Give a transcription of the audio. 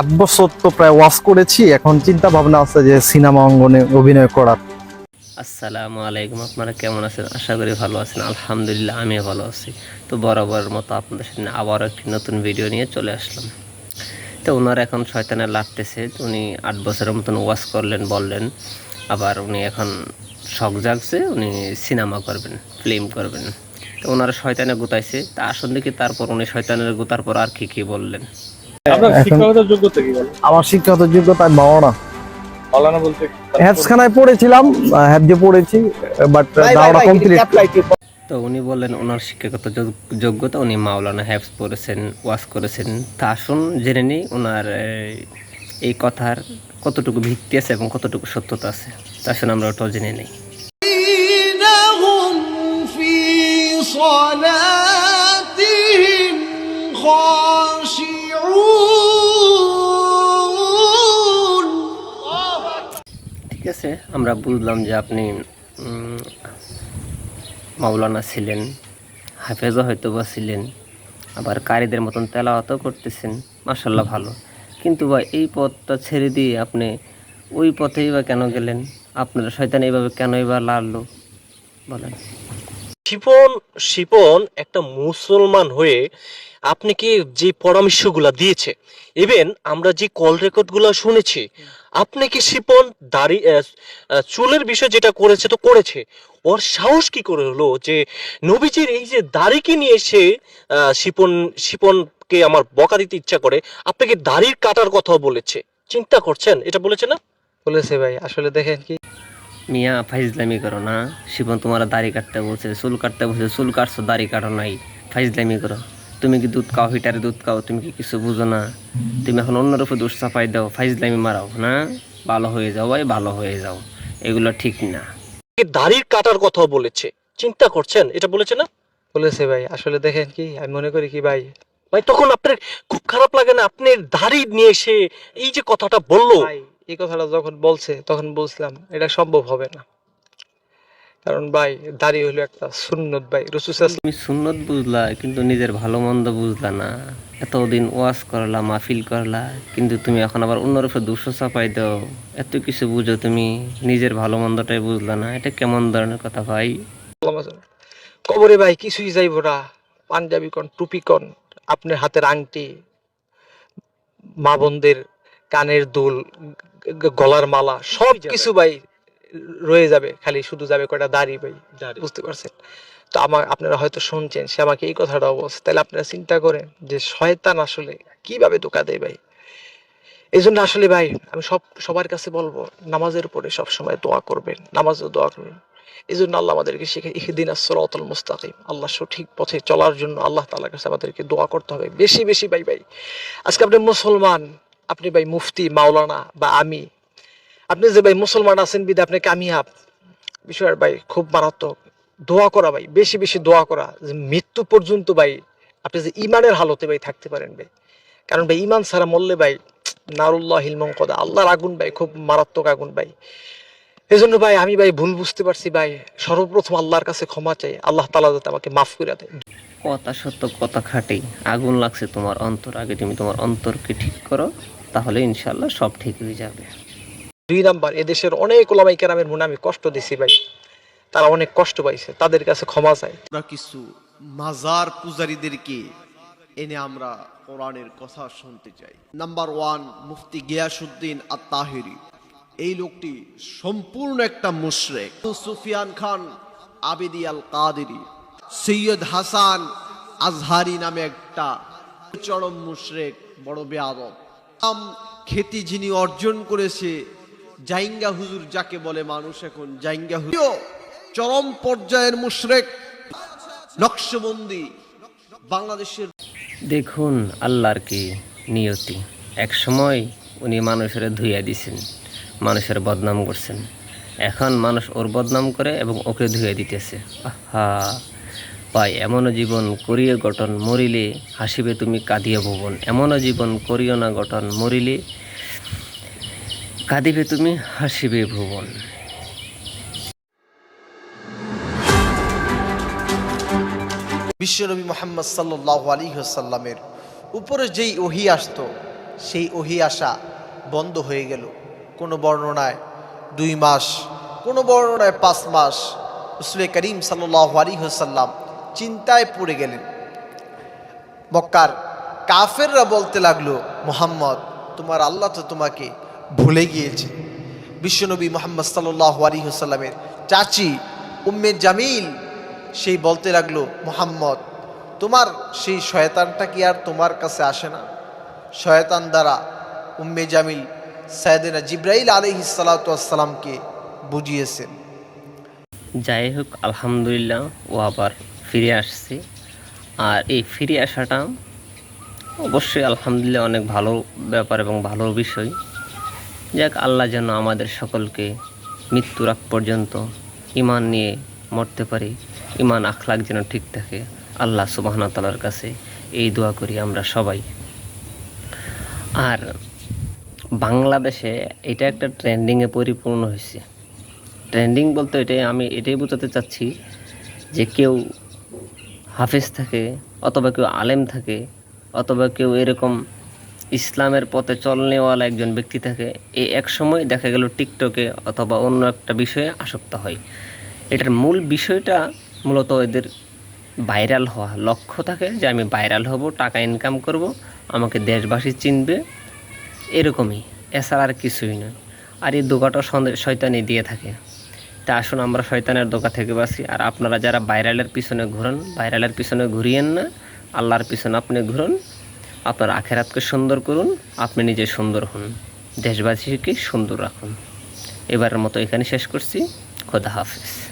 আট বছর তো প্রায় ওয়াশ করেছি, এখন চিন্তা ভাবনা আছে যে সিনেমা অঙ্গনে অভিনয় করার। আসসালামু আলাইকুম, আপনারা কেমন আছেন? আশা করি ভালো আছেন, আলহামদুলিল্লাহ আমিও ভালো আছি। তো বরাবরের মতো আপনাদের সামনে আবারও একটি নতুন ভিডিও নিয়ে চলে আসলাম। তো ওনার এখন শয়তানে লাগতেছে, উনি আট বছরের মতন ওয়াশ করলেন, বললেন, আবার উনি এখন শখ জাগছে, উনি সিনেমা করবেন ফিল্ম করবেন। তো ওনারা শয়তানে গুতাইছে, তা আসুন দেখি তারপর উনি শয়তানের গুতার পর আর কি কি বললেন? আপনার এখন- শিক্ষাগত যোগ্যতা কি বলেন? আমার শিক্ষাগত যোগ্যতা আমি মাওনা মৌলানা পড়েছিলাম হ্যাবজে পড়েছি বাট দাওরা কমপ্লিট তো উনি বললেন ওনার শিক্ষাগত যোগ্যতা উনি মাওলানা হ্যাবস পড়েছেন ওয়াশ করেছেন। তা আসুন জেনে নিই ওনার এই, এই কথার কতটুকু ভিত্তি আছে এবং কতটুকু সত্যতা আছে। তা আসুন আমরা ওটাও জেনে নিই। আছে। আমরা বুঝলাম যে আপনি মাওলানা ছিলেন, হাফেজও হয়তো বা ছিলেন, আবার কারিদের মতন তেলাওয়াতও করতেছেন মার্শাল্লাহ ভালো। কিন্তু বা এই পথটা ছেড়ে দিয়ে আপনি ওই পথেই বা কেন গেলেন? আপনারা শয়তান এইভাবে কেনই বা লাড়লো? বলেন। শিপন শিপন একটা মুসলমান হয়ে আপনি কি যে পরামর্শগুলা দিয়েছে ইভেন আমরা যে কল রেকর্ডগুলো শুনেছি, আপনি কি শিপন দাড়ি চুলের বিষয় যেটা করেছে তো করেছে, ওর সাহস কি করে হলো যে নবীজির এই যে দাড়িকে নিয়ে এসে শিপন, শিপনকে আমার বকা দিতে ইচ্ছা করে আপনাকে দাড়ির কাটার কথাও বলেছে, চিন্তা করছেন? এটা বলেছে না? বলেছে ভাই, আসলে দেখেন কি মিয়া ফাইজলামি করো না। শিবন তোমার দাড়ি কাটতে বলছে চুল কাটতে বলছে চুল কাটছো দাড়ি কাটো নাই। ফাইজলামি করো। তুমি কি দুধ খাও হিটারে দুধ খাও তুমি কি কিছু বুঝো না? তুমি এখন অন্যের উপর দোষ চাপাই দাও ফাইজলামি মারাও না? ভালো হয়ে যাও ভাই ভালো হয়ে যাও। এগুলো ঠিক না। দাড়ির কাটার কথাও বলেছে। চিন্তা করছেন? এটা বলেছে না? বলেছে ভাই আসলে দেখেন কি আমি মনে করি কি ভাই? ভাই তখন আপনার খুব খারাপ লাগে না? আপনি দাড়ি নিয়ে এসে এই যে কথাটা বলল। ভাই এই কথাটা যখন বলছে তখন বলছিলাম এটা সম্ভব হবে না। কারণ ভাই দাড়ি হলো একটা সুন্নত ভাই রসুল তুমি সুন্নত বুঝলা কিন্তু নিজের ভালো মন্দ বুঝলা না। এতদিন ওয়াজ করলা মাহফিল করলা কিন্তু তুমি এখন আবার অন্যের উপর দুশো চাপাই দাও। এত কিছু বুঝো তুমি নিজের ভালো মন্দটাই বুঝলা না। এটা কেমন ধরনের কথা ভাই? কবরে ভাই কিছুই যাইব না। পাঞ্জাবি কন টুপি কন আপনার হাতের আংটি মা বোনদের কানের দুল গলার মালা সব কিছু ভাই রয়ে যাবে খালি শুধু যাবে কয়টা দাড়ি ভাই বুঝতে পারছেন? তো আমার আপনারা হয়তো শুনছেন সে আমাকে এই কথাটাও বলছে তাহলে আপনারা চিন্তা করেন যে শয়তান আসলে কীভাবে ধোকা দেয় ভাই? এই জন্য আসলে ভাই আমি সব সবার কাছে বলব নামাজের উপরে সব সময় দোয়া করবেন নামাজও দোয়া করবেন। এই জন্য আল্লাহ আমাদেরকে শিখে ইহদিন আসরাতুল মুস্তাকিম আল্লাহ সঠিক পথে চলার জন্য আল্লাহ তাআলার কাছে আমাদেরকে দোয়া করতে হবে বেশি বেশি ভাই ভাই। আজকে আপনি মুসলমান আপনি ভাই মুফতি, মাওলানা বা আমি। আপনি যে ভাই মুসলমান আছেন, বিদে আপনি কামিয়াব বিষয়ের ভাই খুব মারাত্মক। দোয়া করা ভাই, বেশি বেশি দোয়া করা। যে মৃত্যু পর্যন্ত ভাই, আপনি যে ইমানের হালতে ভাই থাকতে পারেন ভাই। কারণ ভাই ইমান ছাড়া মরলে ভাই, নারুল্লাহ হিলমং কদা, আল্লাহর আগুন ভাই খুব মারাত্মক আগুন ভাই। এই জন্য ভাই আমি ভাই ভুল বুঝতে পারছি ভাই। সর্বপ্রথম আল্লাহর কাছে ক্ষমা চাই। আল্লাহ তালা যাতে আমাকে মাফ করে দেয় কথা সত্য, কথা খাটে। আগুন লাগছে তোমার অন্তর। আগে তুমি তোমার অন্তরকে ঠিক করো। তাহলে ইনশাল্লাহ সব ঠিক হয়ে যাবে। দুই নাম্বার এদেশের অনেক ওলামাই কেরামের মনে আমি কষ্ট দিছি ভাই। তারা অনেক কষ্ট পাইছে তাদের কাছে ক্ষমা চাই। আমরা কিছু মাজার পূজারীদেরকে এনে আমরা কোরআনের কথা শুনতে চাই। নাম্বার ওয়ান মুফতি গিয়াসুদ্দিন আত্মাহিরি। এই লোকটি সম্পূর্ণ একটা মুশরেক। সুফিয়ান খান আবেদি আল কাদেরি সৈয়দ হাসান আজহারি নামে একটা চরম মুশরেক বড় বেয়াদব। আম খ্যাতি যিনি অর্জন করেছে, জাইঙ্গা হুজুর যাকে বলে মানুষ এখন, জাইঙ্গা হুজুর। চরম পর্যায়ের মুশরেক, নকশবন্দি, বাংলাদেশের দেখুন আল্লাহর কি নিয়তি। এক সময় উনি মানুষের ধুইয়া দিছেন, মানুষের বদনাম করছেন। এখন মানুষ ওর বদনাম করে এবং ওকে ধুয়ে দিতেছে। আহা! পাই এমনও জীবন করিয়ে গঠন মরিলে, হাসিবে তুমি কাঁদিয়া ভুবন এমন জীবন করিও না গঠন মরিলে, কাঁদিবে তুমি, হাসিবে ভুবন। বিশ্বনবী মোহাম্মদ সাল্লাহ আলী সাল্লামের উপরে যেই ওহি আসতো, সেই ওহি আসা বন্ধ হয়ে গেল। কোনো বর্ণনায় দুই মাস, কোনো বর্ণনায় পাঁচ মাস রসুল করিম সাল্লাহ আলী হাসাল্লাম চিন্তায় পড়ে গেলেন। মক্কার কাফেররা বলতে লাগল, মোহাম্মদ, তোমার আল্লাহ তো তোমাকে ভুলে গিয়েছে। বিশ্বনবী মোহাম্মদ সাল্লাহ আলী হাসাল্লামের চাচি উম্মে জামিল সেই বলতে লাগল, মোহাম্মদ, তোমার সেই শয়তানটা কি আর তোমার কাছে আসে না? শয়তান দ্বারা উম্মে জামিল সায়দেনা জিব্রাইল আলহি সালাতামকে বুঝিয়েছেন। যাই হোক, আলহামদুলিল্লাহ, ও আবার ফিরে আসছি। আর এই ফিরে আসাটা অবশ্যই আলহামদুলিল্লাহ অনেক ভালো ব্যাপার এবং ভালো বিষয়। যাক, আল্লাহ যেন আমাদের সকলকে মৃত্যুর আগ পর্যন্ত ইমান নিয়ে মরতে পারি ইমান আখলাক যেন ঠিক থাকে। আল্লাহ সুবাহনা তালার কাছে এই দোয়া করি আমরা সবাই। আর বাংলাদেশে এটা একটা ট্রেন্ডিংয়ে পরিপূর্ণ হয়েছে। ট্রেন্ডিং বলতে এটাই, আমি এটাই বোঝাতে চাচ্ছি যে কেউ হাফেজ থাকে, অথবা কেউ আলেম থাকে, অথবা কেউ এরকম ইসলামের পথে চল নেওয়ালা একজন ব্যক্তি থাকে, এই এক সময় দেখা গেল টিকটকে অথবা অন্য একটা বিষয়ে আসক্ত হয়। এটার মূল বিষয়টা মূলত এদের ভাইরাল হওয়া লক্ষ্য থাকে যে আমি ভাইরাল হব, টাকা ইনকাম করব, আমাকে দেশবাসী চিনবে, এরকমই। এছাড়া আর কিছুই নয়। আর এই দোকাটা শয়তানি দিয়ে থাকে। তা আসুন, আমরা শয়তানের দোকা থেকে বাসি আর আপনারা যারা ভাইরালের পিছনে ঘুরেন ভাইরালের পিছনে ঘুরিয়েন না, আল্লাহর পিছনে আপনি ঘুরুন, আপনার আখেরাতকে সুন্দর করুন, আপনি নিজে সুন্দর হন। দেশবাসীকে সুন্দর রাখুন। এবারের মতো এখানে শেষ করছি। খোদা হাফিজ।